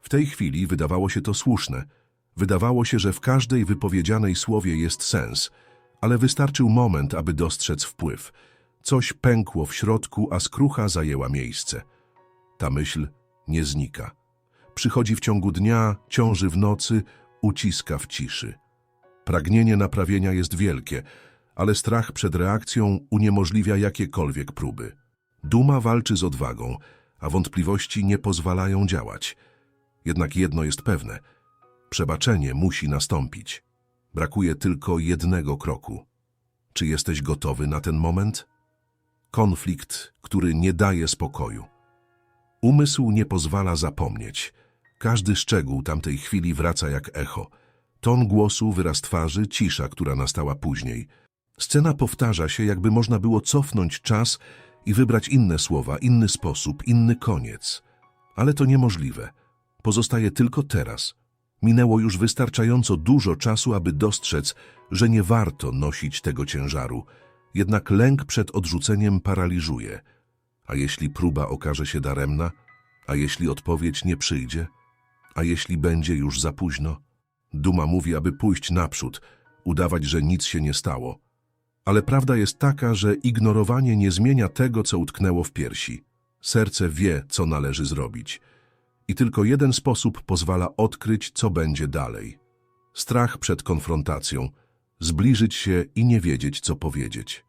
W tej chwili wydawało się to słuszne. Wydawało się, że w każdej wypowiedzianej słowie jest sens, ale wystarczył moment, aby dostrzec wpływ. Coś pękło w środku, a skrucha zajęła miejsce. Ta myśl nie znika. Przychodzi w ciągu dnia, ciąży w nocy, uciska w ciszy. Pragnienie naprawienia jest wielkie, ale strach przed reakcją uniemożliwia jakiekolwiek próby. Duma walczy z odwagą, a wątpliwości nie pozwalają działać. Jednak jedno jest pewne. Przebaczenie musi nastąpić. Brakuje tylko jednego kroku. Czy jesteś gotowy na ten moment? Konflikt, który nie daje spokoju. Umysł nie pozwala zapomnieć. Każdy szczegół tamtej chwili wraca jak echo. Ton głosu, wyraz twarzy, cisza, która nastała później. Scena powtarza się, jakby można było cofnąć czas i wybrać inne słowa, inny sposób, inny koniec. Ale to niemożliwe. Pozostaje tylko teraz. Minęło już wystarczająco dużo czasu, aby dostrzec, że nie warto nosić tego ciężaru. Jednak lęk przed odrzuceniem paraliżuje. A jeśli próba okaże się daremna? A jeśli odpowiedź nie przyjdzie? A jeśli będzie już za późno? Duma mówi, aby pójść naprzód, udawać, że nic się nie stało. Ale prawda jest taka, że ignorowanie nie zmienia tego, co utknęło w piersi. Serce wie, co należy zrobić. I tylko jeden sposób pozwala odkryć, co będzie dalej. Strach przed konfrontacją, zbliżyć się i nie wiedzieć, co powiedzieć.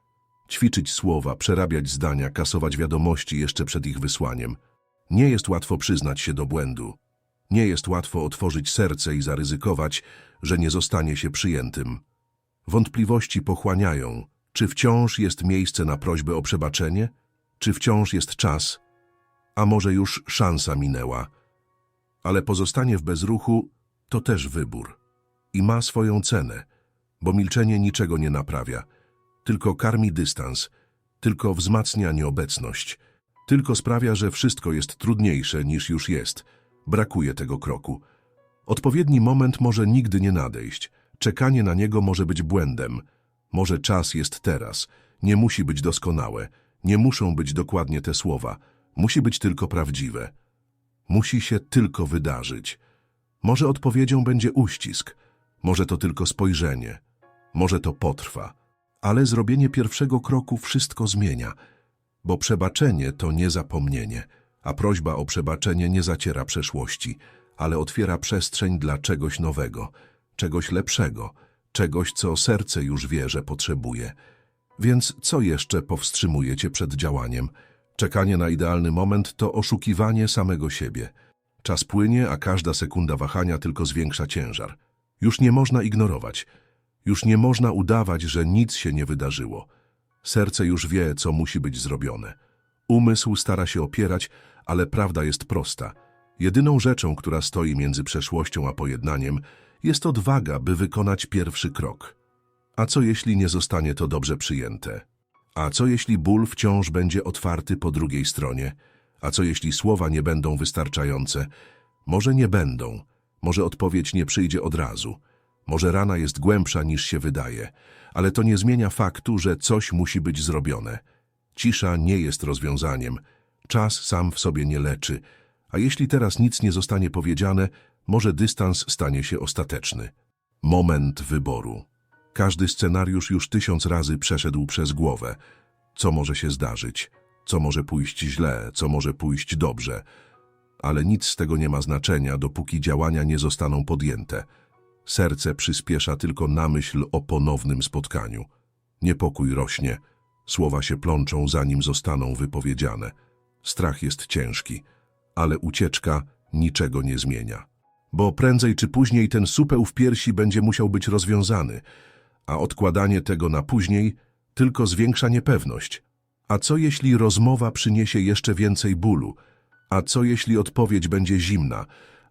Ćwiczyć słowa, przerabiać zdania, kasować wiadomości jeszcze przed ich wysłaniem. Nie jest łatwo przyznać się do błędu. Nie jest łatwo otworzyć serce i zaryzykować, że nie zostanie się przyjętym. Wątpliwości pochłaniają, czy wciąż jest miejsce na prośbę o przebaczenie, czy wciąż jest czas, a może już szansa minęła. Ale pozostanie w bezruchu to też wybór. I ma swoją cenę, bo milczenie niczego nie naprawia, tylko karmi dystans, tylko wzmacnia nieobecność, tylko sprawia, że wszystko jest trudniejsze niż już jest. Brakuje tego kroku. Odpowiedni moment może nigdy nie nadejść. Czekanie na niego może być błędem. Może czas jest teraz. Nie musi być doskonałe. Nie muszą być dokładnie te słowa. Musi być tylko prawdziwe. Musi się tylko wydarzyć. Może odpowiedzią będzie uścisk. Może to tylko spojrzenie. Może to potrwa. Ale zrobienie pierwszego kroku wszystko zmienia. Bo przebaczenie to nie zapomnienie, a prośba o przebaczenie nie zaciera przeszłości, ale otwiera przestrzeń dla czegoś nowego, czegoś lepszego, czegoś, co serce już wie, że potrzebuje. Więc co jeszcze powstrzymuje cię przed działaniem? Czekanie na idealny moment to oszukiwanie samego siebie. Czas płynie, a każda sekunda wahania tylko zwiększa ciężar. Już nie można ignorować. Już nie można udawać, że nic się nie wydarzyło. Serce już wie, co musi być zrobione. Umysł stara się opierać, ale prawda jest prosta. Jedyną rzeczą, która stoi między przeszłością a pojednaniem, jest odwaga, by wykonać pierwszy krok. A co jeśli nie zostanie to dobrze przyjęte? A co jeśli ból wciąż będzie otwarty po drugiej stronie? A co jeśli słowa nie będą wystarczające? Może nie będą, może odpowiedź nie przyjdzie od razu. Może rana jest głębsza niż się wydaje, ale to nie zmienia faktu, że coś musi być zrobione. Cisza nie jest rozwiązaniem. Czas sam w sobie nie leczy, a jeśli teraz nic nie zostanie powiedziane, może dystans stanie się ostateczny. Moment wyboru. Każdy scenariusz już tysiąc razy przeszedł przez głowę. Co może się zdarzyć? Co może pójść źle? Co może pójść dobrze? Ale nic z tego nie ma znaczenia, dopóki działania nie zostaną podjęte. Serce przyspiesza tylko na myśl o ponownym spotkaniu. Niepokój rośnie, słowa się plączą, zanim zostaną wypowiedziane. Strach jest ciężki, ale ucieczka niczego nie zmienia. Bo prędzej czy później ten supeł w piersi będzie musiał być rozwiązany, a odkładanie tego na później tylko zwiększa niepewność. A co jeśli rozmowa przyniesie jeszcze więcej bólu? A co jeśli odpowiedź będzie zimna?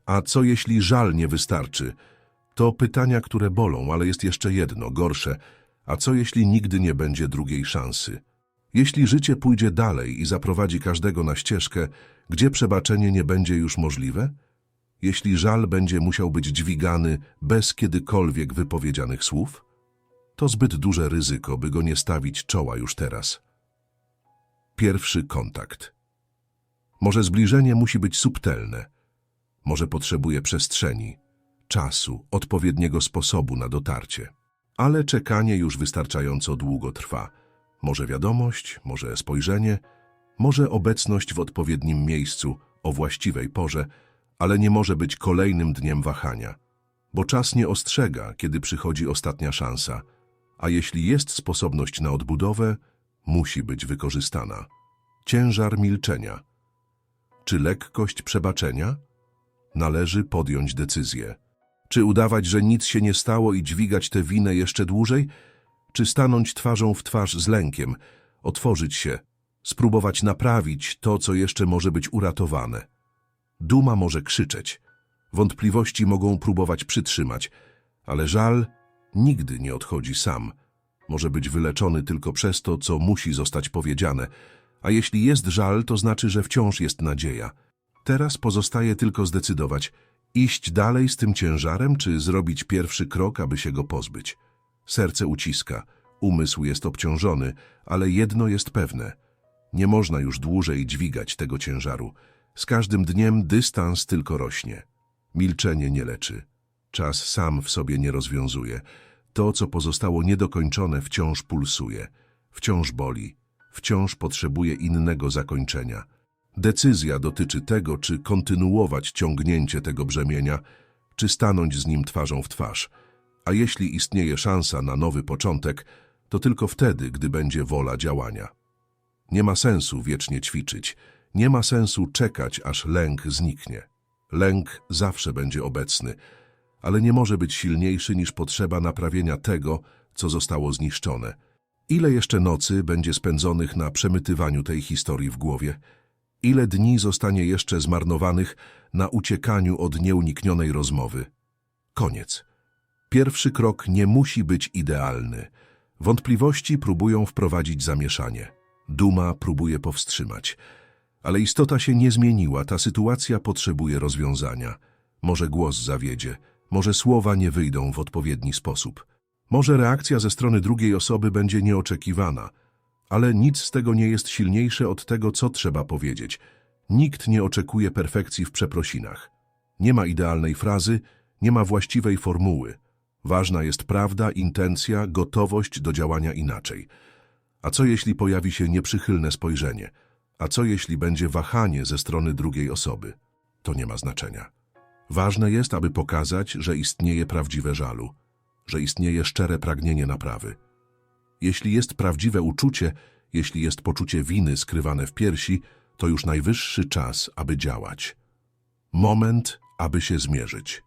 A co jeśli żal nie wystarczy? To pytania, które bolą, ale jest jeszcze jedno, gorsze. A co jeśli nigdy nie będzie drugiej szansy? Jeśli życie pójdzie dalej i zaprowadzi każdego na ścieżkę, gdzie przebaczenie nie będzie już możliwe? Jeśli żal będzie musiał być dźwigany bez kiedykolwiek wypowiedzianych słów? To zbyt duże ryzyko, by go nie stawić czoła już teraz. Pierwszy kontakt. Może zbliżenie musi być subtelne. Może potrzebuje przestrzeni, czasu, odpowiedniego sposobu na dotarcie. Ale czekanie już wystarczająco długo trwa. Może wiadomość, może spojrzenie, może obecność w odpowiednim miejscu, o właściwej porze, ale nie może być kolejnym dniem wahania. Bo czas nie ostrzega, kiedy przychodzi ostatnia szansa, a jeśli jest sposobność na odbudowę, musi być wykorzystana. Ciężar milczenia. Czy lekkość przebaczenia? Należy podjąć decyzję. Czy udawać, że nic się nie stało i dźwigać tę winę jeszcze dłużej? Czy stanąć twarzą w twarz z lękiem, otworzyć się, spróbować naprawić to, co jeszcze może być uratowane? Duma może krzyczeć, wątpliwości mogą próbować przytrzymać, ale żal nigdy nie odchodzi sam. Może być wyleczony tylko przez to, co musi zostać powiedziane, a jeśli jest żal, to znaczy, że wciąż jest nadzieja. Teraz pozostaje tylko zdecydować, iść dalej z tym ciężarem, czy zrobić pierwszy krok, aby się go pozbyć. Serce uciska, umysł jest obciążony, ale jedno jest pewne. Nie można już dłużej dźwigać tego ciężaru. Z każdym dniem dystans tylko rośnie. Milczenie nie leczy. Czas sam w sobie nie rozwiązuje. To, co pozostało niedokończone, wciąż pulsuje, wciąż boli, wciąż potrzebuje innego zakończenia. Decyzja dotyczy tego, czy kontynuować ciągnięcie tego brzemienia, czy stanąć z nim twarzą w twarz. A jeśli istnieje szansa na nowy początek, to tylko wtedy, gdy będzie wola działania. Nie ma sensu wiecznie ćwiczyć, nie ma sensu czekać, aż lęk zniknie. Lęk zawsze będzie obecny, ale nie może być silniejszy niż potrzeba naprawienia tego, co zostało zniszczone. Ile jeszcze nocy będzie spędzonych na przemytywaniu tej historii w głowie? Ile dni zostanie jeszcze zmarnowanych na uciekaniu od nieuniknionej rozmowy? Koniec. Pierwszy krok nie musi być idealny. Wątpliwości próbują wprowadzić zamieszanie. Duma próbuje powstrzymać. Ale istota się nie zmieniła, ta sytuacja potrzebuje rozwiązania. Może głos zawiedzie, może słowa nie wyjdą w odpowiedni sposób. Może reakcja ze strony drugiej osoby będzie nieoczekiwana, ale nic z tego nie jest silniejsze od tego, co trzeba powiedzieć. Nikt nie oczekuje perfekcji w przeprosinach. Nie ma idealnej frazy, nie ma właściwej formuły. Ważna jest prawda, intencja, gotowość do działania inaczej. A co jeśli pojawi się nieprzychylne spojrzenie? A co jeśli będzie wahanie ze strony drugiej osoby? To nie ma znaczenia. Ważne jest, aby pokazać, że istnieje prawdziwe żalu, że istnieje szczere pragnienie naprawy. Jeśli jest prawdziwe uczucie, jeśli jest poczucie winy skrywane w piersi, to już najwyższy czas, aby działać. Moment, aby się zmierzyć.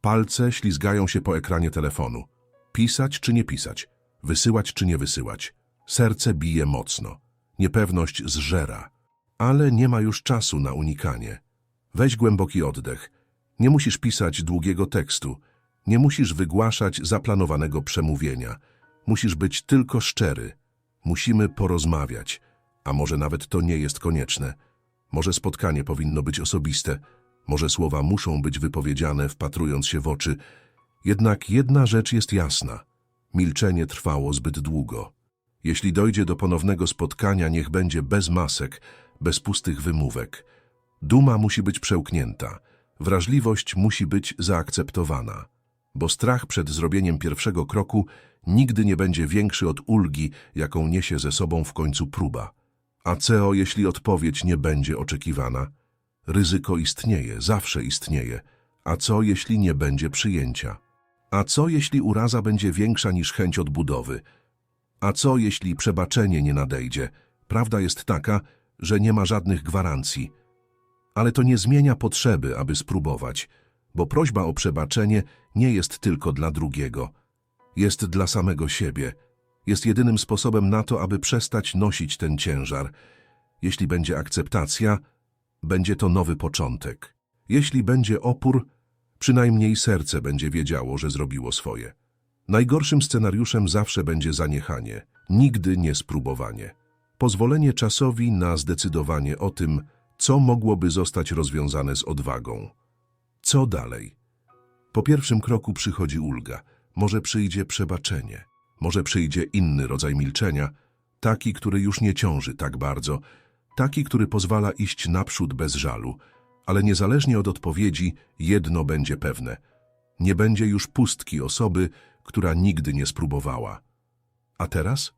Palce ślizgają się po ekranie telefonu. Pisać czy nie pisać? Wysyłać czy nie wysyłać? Serce bije mocno. Niepewność zżera. Ale nie ma już czasu na unikanie. Weź głęboki oddech. Nie musisz pisać długiego tekstu. Nie musisz wygłaszać zaplanowanego przemówienia. Musisz być tylko szczery. Musimy porozmawiać. A może nawet to nie jest konieczne. Może spotkanie powinno być osobiste. Może słowa muszą być wypowiedziane, wpatrując się w oczy. Jednak jedna rzecz jest jasna. Milczenie trwało zbyt długo. Jeśli dojdzie do ponownego spotkania, niech będzie bez masek, bez pustych wymówek. Duma musi być przełknięta, wrażliwość musi być zaakceptowana, bo strach przed zrobieniem pierwszego kroku nigdy nie będzie większy od ulgi, jaką niesie ze sobą w końcu próba. A co, jeśli odpowiedź nie będzie oczekiwana? Ryzyko istnieje, zawsze istnieje. A co, jeśli nie będzie przyjęcia? A co, jeśli uraza będzie większa niż chęć odbudowy? A co, jeśli przebaczenie nie nadejdzie? Prawda jest taka, że nie ma żadnych gwarancji. Ale to nie zmienia potrzeby, aby spróbować, bo prośba o przebaczenie nie jest tylko dla drugiego. Jest dla samego siebie. Jest jedynym sposobem na to, aby przestać nosić ten ciężar. Jeśli będzie akceptacja, będzie to nowy początek. Jeśli będzie opór, przynajmniej serce będzie wiedziało, że zrobiło swoje. Najgorszym scenariuszem zawsze będzie zaniechanie, nigdy nie spróbowanie. Pozwolenie czasowi na zdecydowanie o tym, co mogłoby zostać rozwiązane z odwagą. Co dalej? Po pierwszym kroku przychodzi ulga, może przyjdzie przebaczenie, może przyjdzie inny rodzaj milczenia, taki, który już nie ciąży tak bardzo, taki, który pozwala iść naprzód bez żalu, Ale niezależnie od odpowiedzi, jedno będzie pewne. Nie będzie już pustki osoby, która nigdy nie spróbowała. A teraz?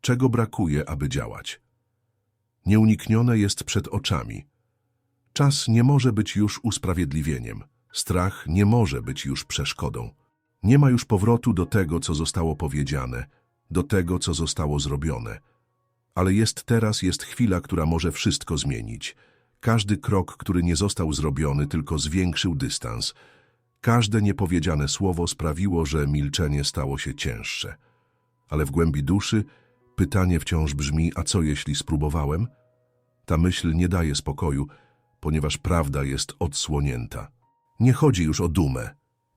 Czego brakuje, aby działać? Nieuniknione jest przed oczami. Czas nie może być już usprawiedliwieniem. Strach nie może być już przeszkodą. Nie ma już powrotu do tego, co zostało powiedziane, do tego, co zostało zrobione. Ale jest teraz, jest chwila, która może wszystko zmienić. Każdy krok, który nie został zrobiony, tylko zwiększył dystans. Każde niepowiedziane słowo sprawiło, że milczenie stało się cięższe. Ale w głębi duszy pytanie wciąż brzmi, a co jeśli spróbowałem? Ta myśl nie daje spokoju, ponieważ prawda jest odsłonięta. Nie chodzi już o dumę,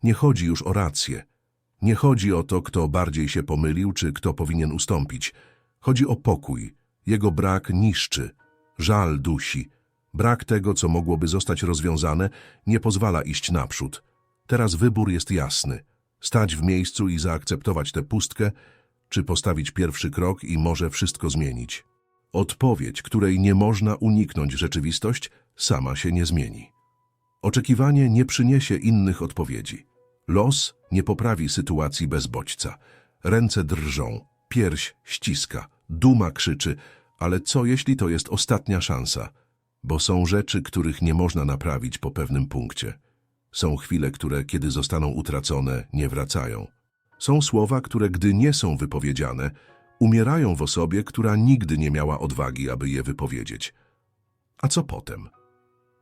nie chodzi już o rację, nie chodzi o to, kto bardziej się pomylił, czy kto powinien ustąpić. Chodzi o pokój. Jego brak niszczy, żal dusi. Brak tego, co mogłoby zostać rozwiązane, nie pozwala iść naprzód. Teraz wybór jest jasny. Stać w miejscu i zaakceptować tę pustkę, czy postawić pierwszy krok i może wszystko zmienić. Odpowiedź, której nie można uniknąć rzeczywistość, sama się nie zmieni. Oczekiwanie nie przyniesie innych odpowiedzi. Los nie poprawi sytuacji bez bodźca. Ręce drżą, pierś ściska, duma krzyczy, ale co jeśli to jest ostatnia szansa? Bo są rzeczy, których nie można naprawić po pewnym punkcie. Są chwile, które, kiedy zostaną utracone, nie wracają. Są słowa, które, gdy nie są wypowiedziane, umierają w osobie, która nigdy nie miała odwagi, aby je wypowiedzieć. A co potem?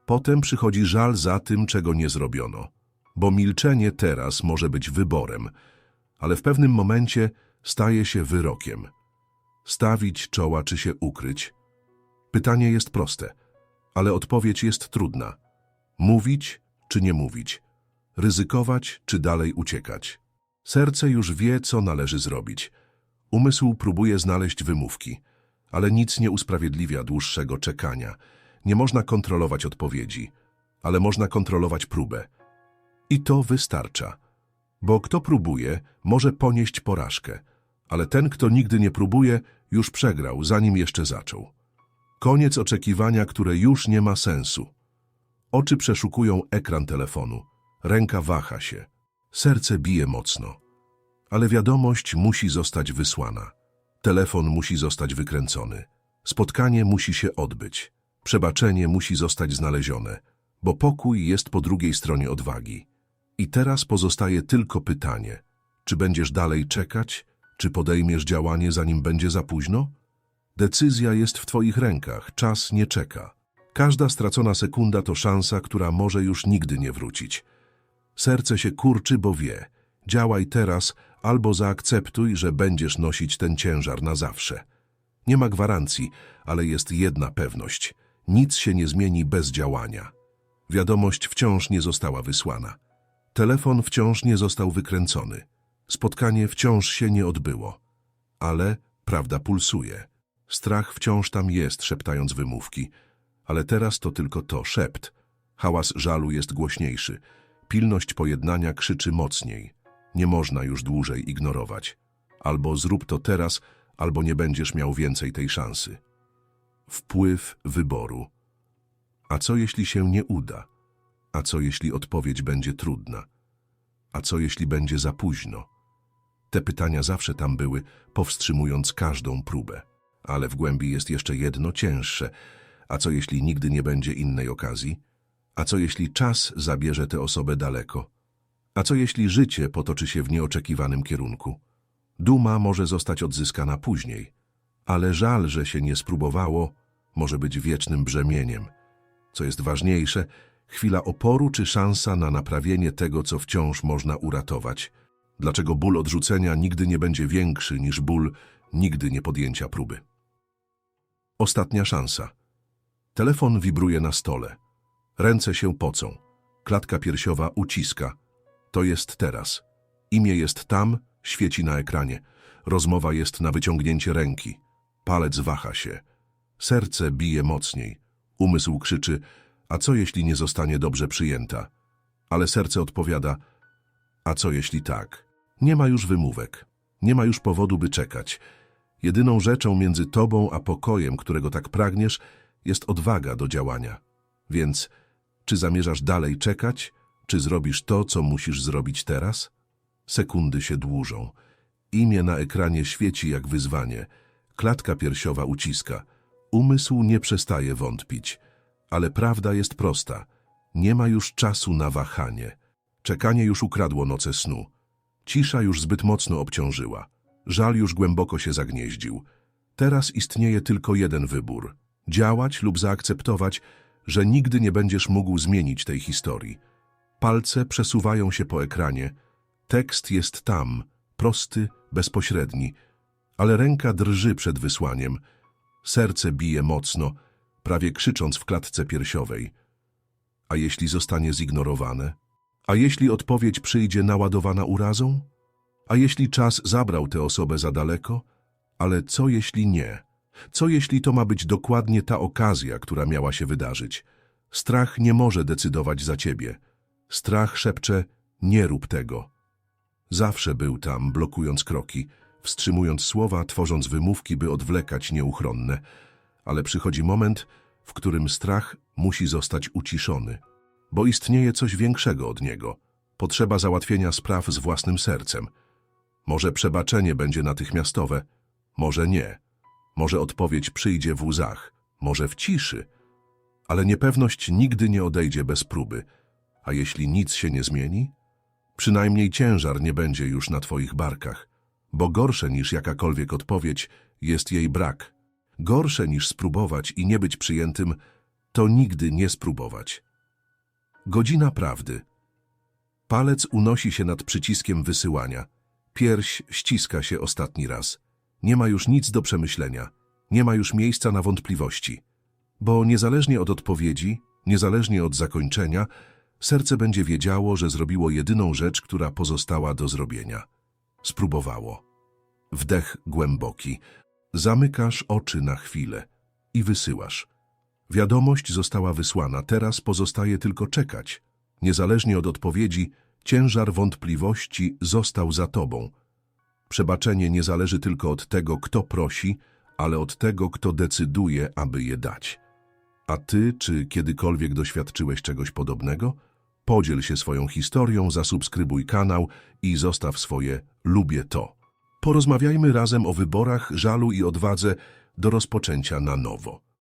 Potem przychodzi żal za tym, czego nie zrobiono. Bo milczenie teraz może być wyborem, ale w pewnym momencie staje się wyrokiem. Stawić czoła czy się ukryć? Pytanie jest proste, ale odpowiedź jest trudna. Mówić czy nie mówić? Ryzykować czy dalej uciekać? Serce już wie, co należy zrobić. Umysł próbuje znaleźć wymówki, ale nic nie usprawiedliwia dłuższego czekania. Nie można kontrolować odpowiedzi, ale można kontrolować próbę. I to wystarcza. Bo kto próbuje, może ponieść porażkę, ale ten, kto nigdy nie próbuje, już przegrał, zanim jeszcze zaczął. Koniec oczekiwania, które już nie ma sensu. Oczy przeszukują ekran telefonu, ręka waha się, serce bije mocno. Ale wiadomość musi zostać wysłana. Telefon musi zostać wykręcony. Spotkanie musi się odbyć. Przebaczenie musi zostać znalezione, bo pokój jest po drugiej stronie odwagi. I teraz pozostaje tylko pytanie, czy będziesz dalej czekać, czy podejmiesz działanie, zanim będzie za późno? Decyzja jest w Twoich rękach, czas nie czeka. Każda stracona sekunda to szansa, która może już nigdy nie wrócić. Serce się kurczy, bo wie. Działaj teraz, albo zaakceptuj, że będziesz nosić ten ciężar na zawsze. Nie ma gwarancji, ale jest jedna pewność. Nic się nie zmieni bez działania. Wiadomość wciąż nie została wysłana. Telefon wciąż nie został wykręcony. Spotkanie wciąż się nie odbyło. Ale prawda pulsuje. Strach wciąż tam jest, szeptając wymówki. Ale teraz to tylko to, szept. Hałas żalu jest głośniejszy. Pilność pojednania krzyczy mocniej. Nie można już dłużej ignorować. Albo zrób to teraz, albo nie będziesz miał więcej tej szansy. Wpływ wyboru. A co jeśli się nie uda? A co jeśli odpowiedź będzie trudna? A co jeśli będzie za późno? Te pytania zawsze tam były, powstrzymując każdą próbę. Ale w głębi jest jeszcze jedno cięższe. A co jeśli nigdy nie będzie innej okazji? A co jeśli czas zabierze tę osobę daleko? A co jeśli życie potoczy się w nieoczekiwanym kierunku? Duma może zostać odzyskana później, ale żal, że się nie spróbowało, może być wiecznym brzemieniem. Co jest ważniejsze, chwila oporu czy szansa na naprawienie tego, co wciąż można uratować. Dlaczego ból odrzucenia nigdy nie będzie większy niż ból nigdy nie podjęcia próby? Ostatnia szansa. Telefon wibruje na stole. Ręce się pocą. Klatka piersiowa uciska. To jest teraz. Imię jest tam, świeci na ekranie. Rozmowa jest na wyciągnięcie ręki. Palec waha się. Serce bije mocniej. Umysł krzyczy, a co jeśli nie zostanie dobrze przyjęta? Ale serce odpowiada, a co jeśli tak? Nie ma już wymówek. Nie ma już powodu, by czekać. Jedyną rzeczą między tobą a pokojem, którego tak pragniesz, jest odwaga do działania. Więc Czy zamierzasz dalej czekać? Czy zrobisz to, co musisz zrobić teraz? Sekundy się dłużą. Imię na ekranie świeci jak wyzwanie. Klatka piersiowa uciska. Umysł nie przestaje wątpić. Ale prawda jest prosta. Nie ma już czasu na wahanie. Czekanie już ukradło noce snu. Cisza już zbyt mocno obciążyła. Żal już głęboko się zagnieździł. Teraz istnieje tylko jeden wybór. Działać lub zaakceptować, że nigdy nie będziesz mógł zmienić tej historii. Palce przesuwają się po ekranie. Tekst jest tam, prosty, bezpośredni, ale ręka drży przed wysłaniem. Serce bije mocno, prawie krzycząc w klatce piersiowej. A jeśli zostanie zignorowane? A jeśli odpowiedź przyjdzie naładowana urazą? A jeśli czas zabrał tę osobę za daleko? Ale co jeśli nie? Co jeśli to ma być dokładnie ta okazja, która miała się wydarzyć? Strach nie może decydować za ciebie. Strach szepcze, nie rób tego. Zawsze był tam, blokując kroki, wstrzymując słowa, tworząc wymówki, by odwlekać nieuchronne. Ale przychodzi moment, w którym strach musi zostać uciszony. Bo istnieje coś większego od niego. Potrzeba załatwienia spraw z własnym sercem. Może przebaczenie będzie natychmiastowe, może nie. Może odpowiedź przyjdzie w łzach, może w ciszy. Ale niepewność nigdy nie odejdzie bez próby. A jeśli nic się nie zmieni? Przynajmniej ciężar nie będzie już na twoich barkach. Bo gorsze niż jakakolwiek odpowiedź jest jej brak. Gorsze niż spróbować i nie być przyjętym, to nigdy nie spróbować. Godzina prawdy. Palec unosi się nad przyciskiem wysyłania. Pierś ściska się ostatni raz. Nie ma już nic do przemyślenia. Nie ma już miejsca na wątpliwości. Bo niezależnie od odpowiedzi, niezależnie od zakończenia, serce będzie wiedziało, że zrobiło jedyną rzecz, która pozostała do zrobienia. Spróbowało. Wdech głęboki. Zamykasz oczy na chwilę i wysyłasz. Wiadomość została wysłana, teraz pozostaje tylko czekać. Niezależnie od odpowiedzi, ciężar wątpliwości został za tobą. Przebaczenie nie zależy tylko od tego, kto prosi, ale od tego, kto decyduje, aby je dać. A ty, czy kiedykolwiek doświadczyłeś czegoś podobnego? Podziel się swoją historią, zasubskrybuj kanał i zostaw swoje lubię to. Porozmawiajmy razem o wyborach, żalu i odwadze do rozpoczęcia na nowo.